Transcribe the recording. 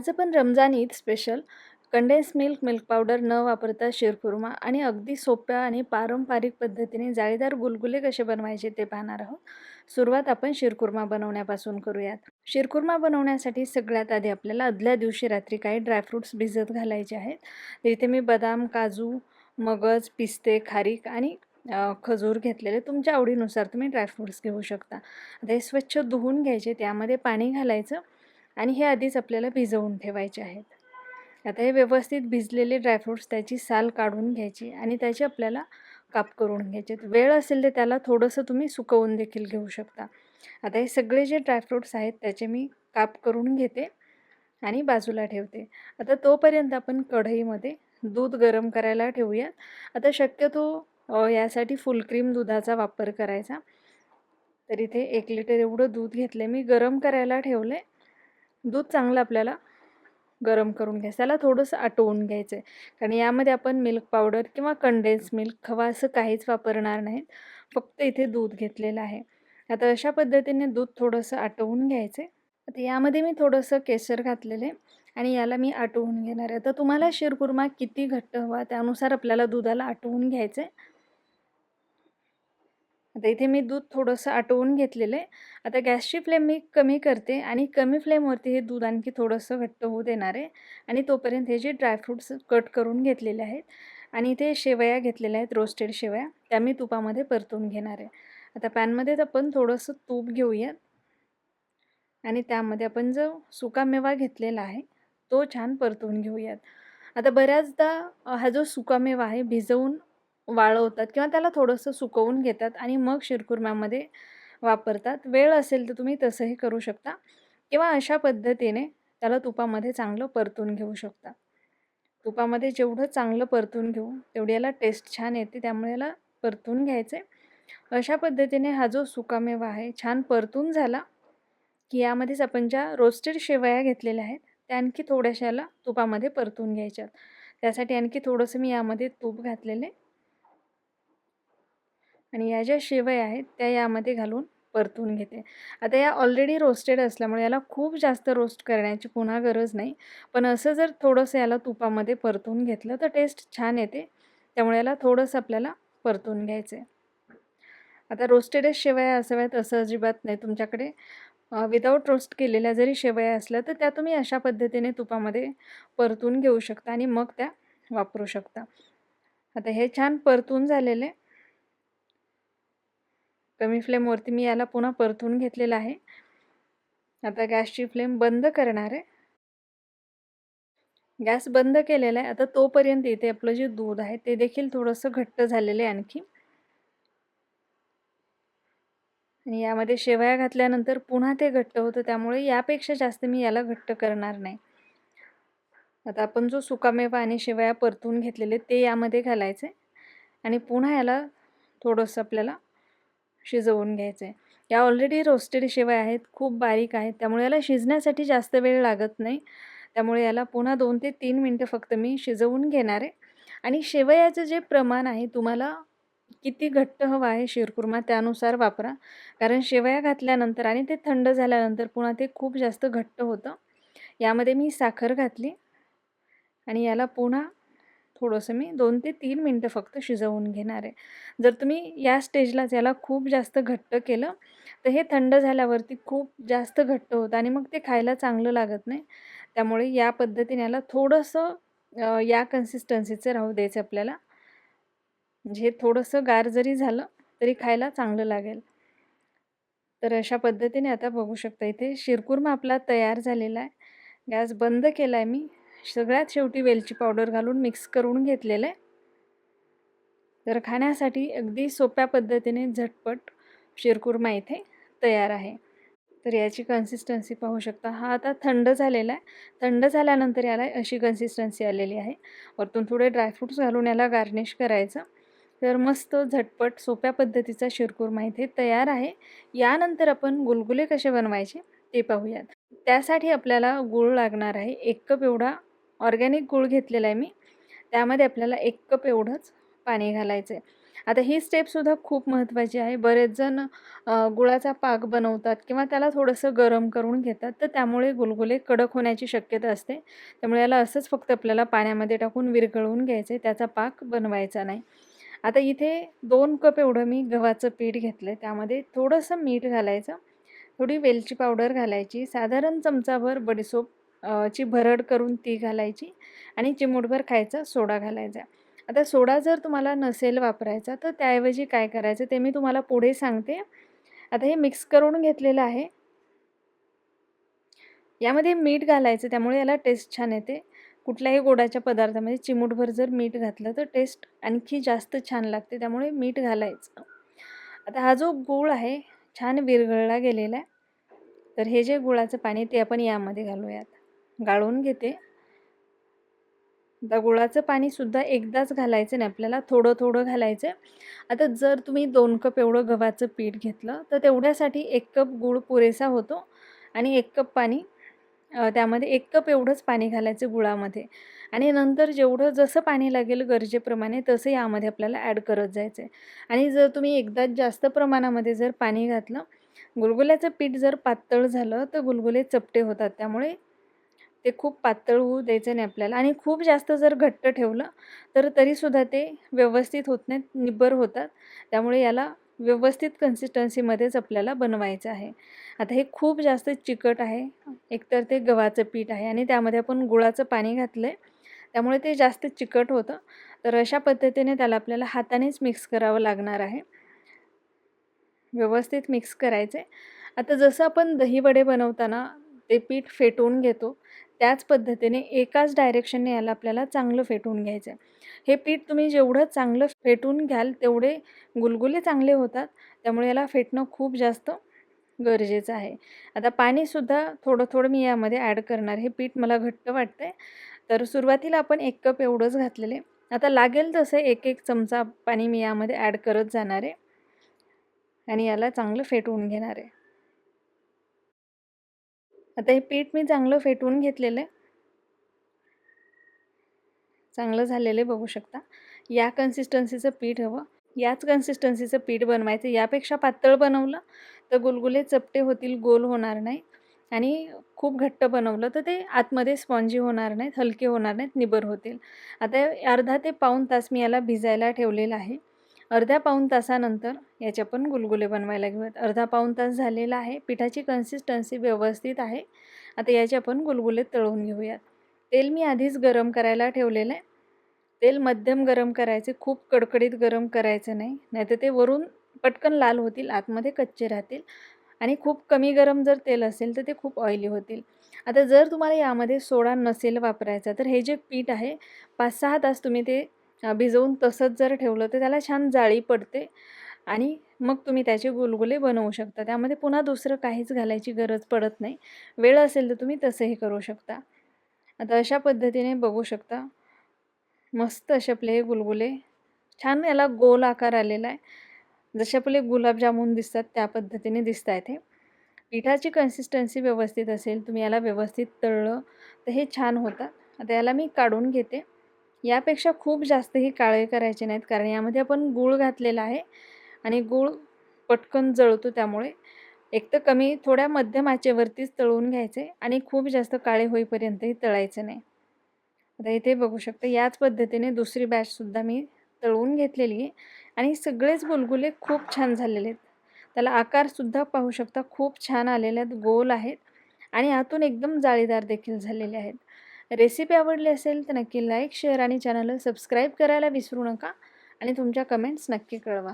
आज पण Ramzan Eid special condense milk milk powder न वापरता शिरखुर्मा आणि अगदी सोप्या आणि पारंपरिक पद्धतीने जाळीदार गुलगुले कसे बनवायचे ते पाहणार आहोत. सुरुवात आपण शिरखुर्मा बनवण्यापासून करूयात. शिरखुर्मा बनवण्यासाठी सगळ्यात आधी आपल्याला आदल्या दिवशी रात्री काही ड्रायफ्रूट्स भिजत घालायचे आहेत. तर इथे मी बदाम काजू मगज पिस्ते खारीक आणि खजूर घेतलेले तुमच्या आवडीनुसार तुम्ही ड्रायफ्रूट्स घेऊ शकता. आता हे स्वच्छ धुवून घ्यायचे त्यामध्ये पाणी घालायचं आणि हे आधीच आपल्याला भिजवून ठेवायचे आहेत. आता हे व्यवस्थित भिजलेले ड्रायफ्रूट्स त्याची साल काढून घ्यायची आणि त्याचे आपल्याला काप करून घ्यायचे वेळ असेल तर त्याला थोडंसं तुम्ही सुकवून देखील घेऊ शकता. आता हे सगळे जे ड्रायफ्रूट्स आहेत त्याचे मी काप करून घेते आणि बाजूला ठेवते. आता तोपर्यंत आपण कढईमध्ये दूध गरम करायला ठेवूयात. आता शक्यतो यासाठी फुल क्रीम दुधाचा वापर करायचा. तर इथे एक लिटर एवढं दूध घेतलं मी गरम करायला ठेवलं आहे दूध चांगलं आपल्याला गरम करून घ्यायचं त्याला थोडंसं आटवून घ्यायचं आहे. कारण यामध्ये आपण मिल्क पावडर किंवा कंडेन्स मिल्क खवा असं काहीच वापरणार नाहीत. फक्त इथे दूध घेतलेलं आहे. आता अशा पद्धतीने दूध थोडंसं आटवून घ्यायचं आता यामध्ये मी थोडंसं केसर घातलेलं आहे आणि याला मी आटवून घेणार आहे. तर तुम्हाला शिरकुर्मा किती घट्ट हवा त्यानुसार आपल्याला दुधाला आटवून घ्यायचं आहे. आता इथे मी दूध थोडंसं आटवून घेतलेलं आहे. आता गॅसची फ्लेम मी कमी करते आणि कमी फ्लेमवरती हे दूध आणखी थोडंसं घट्ट होऊ देणार आहे. आणि तोपर्यंत हे जे ड्रायफ्रूट्स कट करून घेतलेले आहेत आणि इथे शेवया घेतलेल्या आहेत रोस्टेड शेवया त्या मी तुपामध्ये परतून घेणार आहे. आता पॅनमध्येच आपण थोडंसं तूप घेऊयात. आणि त्यामध्ये आपण जो सुकामेवा घेतलेला आहे तो छान परतून घेऊयात. आता बऱ्याचदा हा जो सुकामेवा आहे भिजवून वाळवतात किंवा त्याला थोडंसं सुकवून घेतात आणि मग शिरकुर्म्यामध्ये वापरतात. वेळ असेल तर तुम्ही तसंही करू शकता किंवा अशा पद्धतीने त्याला तुपामध्ये चांगलं परतून घेऊ शकता. तुपामध्ये जेवढं चांगलं परतून घेऊ तेवढी याला टेस्ट छान येते त्यामुळे याला परतून घ्यायचं. आहे अशा पद्धतीने हा जो सुकामेवा आहे छान परतून झाला की यामध्येच आपण ज्या रोस्टेड शेवया घेतलेल्या आहेत त्या आणखी थोड्याशा याला तुपामध्ये परतून घ्यायच्यात. त्यासाठी आणखी थोडंसं मी यामध्ये तूप घातलेले. आणि या ज्या शेवया आहेत त्या यामध्ये घालून परतून घेते. आता या ऑलरेडी रोस्टेड असल्यामुळे याला खूप जास्त रोस्ट करण्याची पुन्हा गरज नाही. पण असं जर थोडंसं याला तुपामध्ये परतून घेतलं तर टेस्ट छान येते. त्यामुळे याला थोडंसं आपल्याला परतून घ्यायचं आहे आता रोस्टेडच शेवया असाव्यात असं अजिबात नाही. तुमच्याकडे विदाऊट रोस्ट केलेल्या जरी शेवया असल्या तर त्या तुम्ही अशा पद्धतीने तुपामध्ये परतून घेऊ शकता आणि मग त्या वापरू शकता. आता हे छान परतून झालेले. कमी फ्लेमवरती मी याला पुन्हा परतून घेतलेलं आहे. आता गॅसची फ्लेम बंद करणार आहे. गॅस बंद केलेला आहे. आता तोपर्यंत इथे आपलं जे दूध आहे ते देखील थोडंसं घट्ट झालेलं आहे आणखी. आणि यामध्ये शेवया घातल्यानंतर पुन्हा ते घट्ट होतं. त्यामुळे यापेक्षा जास्त मी याला घट्ट करणार नाही. आता आपण जो सुकामेवा आणि शेवया परतून घेतलेले ते यामध्ये घालायचे. आणि पुन्हा याला थोडंसं आपल्याला शिजवून घ्यायचं. आहे या ऑलरेडी रोस्टेड शेवया आहेत खूप बारीक आहेत. त्यामुळे याला शिजण्यासाठी जास्त वेळ लागत नाही. त्यामुळे याला पुन्हा दोन ते तीन मिनटं फक्त मी शिजवून घेणार आहे. आणि शेवयाचं जे प्रमाण आहे तुम्हाला किती घट्ट हवं आहे शिरकुर्मा त्यानुसार वापरा. कारण शेवया घातल्यानंतर आणि ते थंड झाल्यानंतर पुन्हा ते खूप जास्त घट्ट होतं. यामध्ये मी साखर घातली. आणि याला पुन्हा थोडंसं मी दोन ते तीन मिनटं फक्त शिजवून घेणार आहे. जर तुम्ही या स्टेजलाच याला खूप जास्त घट्ट केलं तर हे थंड झाल्यावरती खूप जास्त घट्ट होतं आणि मग ते खायला चांगलं लागत नाही. त्यामुळे या पद्धतीने याला थोडंसं या कन्सिस्टन्सीचं राहू द्यायचं आपल्याला. म्हणजे हे थोडंसं गार जरी झालं तरी खायला चांगलं लागेल. तर अशा पद्धतीने आता बघू शकता इथे शिरकुर्मा आपला तयार झालेला आहे. गॅस बंद केला आहे मी. सगळ्यात शेवटी वेलची पावडर घालून मिक्स करून घेतलेलं आहे. तर खाण्यासाठी अगदी सोप्या पद्धतीने झटपट शिरकुर्मा इथे तयार आहे. तर याची कन्सिस्टन्सी पाहू शकता. हा आता थंड झालेला आहे. थंड झाल्यानंतर याला अशी कन्सिस्टन्सी आलेली आहे. वरतून थोडे ड्रायफ्रूट्स घालून याला गार्निश करायचं. तर मस्त झटपट सोप्या पद्धतीचा शिरकुर्मा इथे तयार आहे. यानंतर आपण गुलगुले कसे बनवायचे ते पाहूयात. त्यासाठी आपल्याला गूळ लागणार आहे. एक कप एवढा ऑर्गॅनिक गूळ घेतलेला आहे मी. त्यामध्ये आपल्याला एक कप एवढंच पाणी घालायचं आहे आता ही स्टेपसुद्धा खूप महत्त्वाची आहे. बरेच जण गुळाचा पाक बनवतात किंवा त्याला थोडंसं गरम करून घेतात तर त्यामुळे गुलगुले कडक होण्याची शक्यता असते. त्यामुळे याला असंच फक्त आपल्याला पाण्यामध्ये टाकून विरघळवून घ्यायचं आहे त्याचा पाक बनवायचा नाही. आता इथे दोन कप एवढं मी गव्हाचं पीठ घेतलं आहे त्यामध्ये थोडंसं मीठ घालायचं. थोडी वेलची पावडर घालायची. साधारण चमचाभर बडीसोप ची भरड करून ती घालायची आणि चिमूटभर खायचा सोडा घालायचा. आता सोडा जर तुम्हाला नसेल वापरायचा तर त्याऐवजी काय करायचं ते मी तुम्हाला पुढे सांगते. आता हे मिक्स करून घेतलेलं आहे. यामध्ये मीठ घालायचं त्यामुळे याला टेस्ट छान येते. कुठल्याही गोडाच्या पदार्थामध्ये चिमूटभर जर मीठ घातलं तर टेस्ट आणखी जास्त छान लागते त्यामुळे मीठ घालायचं. आता हा जो गूळ आहे छान विरघळला गेलेला आहे. तर हे जे गुळाचं पाणी ते आपण यामध्ये घालूयात. गाळून घेते. आता गुळाचं पाणीसुद्धा एकदाच घालायचं नाही आपल्याला थोडं थोडं घालायचं आता जर तुम्ही दोन कप एवढं गव्हाचं पीठ घेतलं तर तेवढ्यासाठी एक कप गूळ पुरेसा होतो आणि एक कप पाणी त्यामध्ये एक कप एवढंच पाणी घालायचं गुळामध्ये. आणि नंतर जेवढं जसं पाणी लागेल गरजेप्रमाणे तसं यामध्ये आपल्याला ॲड करत जायचं आहे आणि जर तुम्ही एकदाच जास्त प्रमाणामध्ये जर पाणी घातलं गुलगुल्याचं पीठ जर पातळ झालं तर गुलगुले चपटे होतात. त्यामुळे ते खूप पातळ होऊ द्यायचं नाही आपल्याला. आणि खूप जास्त जर घट्ट ठेवलं तर तरीसुद्धा ते व्यवस्थित होत नाहीत निब्बर होतात. त्यामुळे याला व्यवस्थित कन्सिस्टन्सीमध्येच आपल्याला बनवायचं आहे. आता हे खूप जास्त चिकट आहे. एकतर ते गव्हाचं पीठ आहे आणि त्यामध्ये आपण गुळाचं पाणी घातलं आहे त्यामुळे ते जास्त चिकट होतं. तर अशा पद्धतीने त्याला आपल्याला हातानेच मिक्स करावं लागणार आहे. व्यवस्थित मिक्स करायचे आता जसं आपण दहीवडे बनवताना ते पीठ फेटवून घेतो त्याच पद्धतीने एकाच डायरेक्शनने याला आपल्याला चांगलं फेटून घ्यायचं आहे हे पीठ तुम्ही जेवढं चांगलं फेटून घ्याल तेवढे गुलगुले चांगले होतात. त्यामुळे याला फेटणं खूप जास्त गरजेचं आहे. आता पाणीसुद्धा थोडं थोडं मी यामध्ये ॲड करणार. हे पीठ मला घट्ट वाटतं आहे तर सुरुवातीला आपण एक कप एवढंच घातलेले. आता लागेल तसं एक एक चमचा पाणी मी यामध्ये ॲड करत जाणार. आहे आणि याला चांगलं फेटवून घेणार. आहे आता हे पीठ मी चांगलं फेटवून घेतलेलं आहे. चांगलं झालेलं आहे बघू शकता. या कन्सिस्टन्सीचं पीठ हवं. याच कन्सिस्टन्सीचं पीठ बनवायचं. यापेक्षा पातळ बनवलं तर गुलगुले चपटे होतील गोल होणार नाही आणि खूप घट्ट बनवलं तर ते आतमध्ये स्पॉन्जी होणार नाहीत हलके होणार नाहीत निबर होतील. आता अर्धा ते पाऊण तास मी याला भिजायला ठेवलेलं आहे. अर्ध्या पाऊण तासानंतर याचे पण गुलगुले बनवायला घेऊयात. अर्धा पाऊण तास झालेला आहे. पिठाची कन्सिस्टन्सी व्यवस्थित आहे. आता याचे आपण गुलगुले तळून घेऊयात. तेल मी आधीच गरम करायला ठेवलेलं आहे. तेल मध्यम गरम करायचे खूप कडकडीत गरम करायचं नाही. नाहीतर ते वरून पटकन लाल होतील आतमध्ये कच्चे राहतील. आणि खूप कमी गरम जर तेल असेल तर ते खूप ऑइली होतील. आता जर तुम्हाला यामध्ये सोडा नसेल वापरायचा तर हे जे पीठ आहे पाच सहा तास तुम्ही ते भिजवून तसंच जर ठेवलं तर त्याला छान जाळी पडते आणि मग तुम्ही त्याचे गुलगुले बनवू शकता. त्यामध्ये पुन्हा दुसरं काहीच घालायची गरज पडत नाही. वेळ असेल तर तुम्ही तसंही करू शकता. आता अशा पद्धतीने बघू शकता. मस्त असे आपले हे गुलगुले. छान याला गोल आकार आलेला आहे. जसे आपले गुलाबजामुन दिसतात त्या पद्धतीने दिसत आहेत हे पिठाची कन्सिस्टन्सी व्यवस्थित असेल तुम्ही याला व्यवस्थित तळलं तर हे छान होतात आता याला मी काढून घेते. यापेक्षा खूप जास्तही काळे करायचे नाहीत कारण यामध्ये आपण गूळ घातलेला आहे आणि गूळ पटकन जळतो त्यामुळे. एक तर कमी थोड्या मध्यम आचेवरतीच तळून घ्यायचे आणि खूप जास्त काळे होईपर्यंतही तळायचे नाही. आता इथे बघू शकता याच पद्धतीने दुसरी बॅचसुद्धा मी तळून घेतलेली आहे आणि सगळेच गुलगुले खूप छान झालेले आहेत. त्याला आकारसुद्धा पाहू शकता खूप छान आलेले आहेत गोल आहेत आणि आतून एकदम जाळीदार देखील झालेले आहेत. रेसिपी आवडली असेल तर नक्की लाईक शेअर आणि चॅनलला सबस्क्राईब करायला विसरू नका आणि तुमच्या कमेंट्स नक्की कळवा.